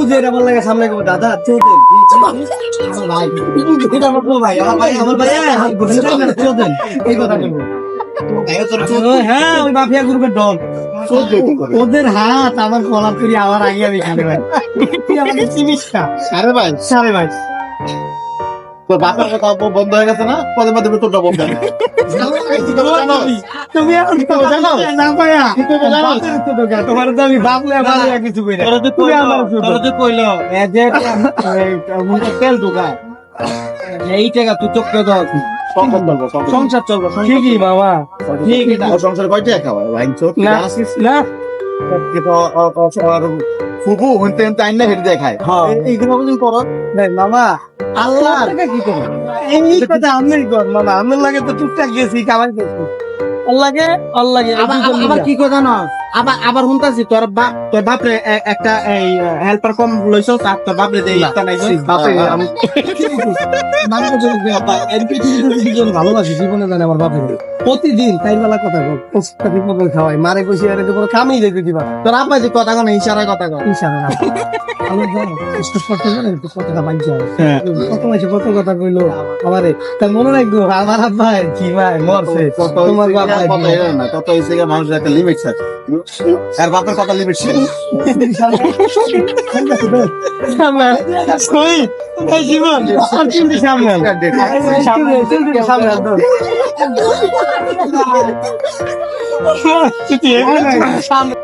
আমার লাগে সামনে দাদা চোদেন ভাই এটা আমার ভাই আমার ভাই আমার ভাই চোদেন এই কথা বলব হ্যাঁ ওই মাফিয়া গ্রুপের ওদের হাত আমার কলাপ করি আমার আগে আমি খেলে ভাই। তুই আমাকে চিনিস না আরে ভাই সারে ভাই তোর বাপের কথা বন্ধ হয়ে গেছে না? পদে বন্ধ হয়ে গেছে। তুমি এখন তো জানো না পায়া। তোমার তো আমি বাপ লয়া বাপ কিছু কই না। তুমি আমার তোরা তো কইলো। এ যে মুখে তেল ঢোকা। এই টাকা তুই চোখে দাও সংসার চলবো, সংসার। সংসার চলবো ঠিকই বাবা। ও কয়টা খাওয়া ভাই চোখ না না। ফুফু হইতে হইতে আইন না হেঁটে যায় খায়। হ্যাঁ। এইগুলো করো মামা। আল্লাহ। কি করব এই কথা আমি কর মামা। আমি লাগে তো টুকটাক গেছি কামাই করছি। আল্লাহকে আল্লাহকে আবার আবার- আবার কি কথা না আবার আবার শুনতাছি তোর বাপ তোর বাপরে একটা এই হেল্পার কম লইছ তার তোর বাপরে দেই একটা নাই বাপে আমি ভালোবাসি জীবনে জানে আমার বাপের প্রতিদিন তাই বেলা কথা কর প্রত্যেক মতো খাওয়াই মারে কইছি আরে তো কোনো কামই যেতে দিবা তোর আপা যে কথা কন ইশারায় কথা কন ইশারা না আমি জানো কষ্ট জানেন তো কতটা বাঞ্চা হ্যাঁ। কত মাসে কত কথা কইলো আমারে তা মনে রাখব আমার আব্বা কি ভাই মরছে। তোমার বাবা কত এর না কত হইছে গিয়া মানুষের একটা লিমিট আছে আর বাপের কথা লিমিট ছিল সামনে।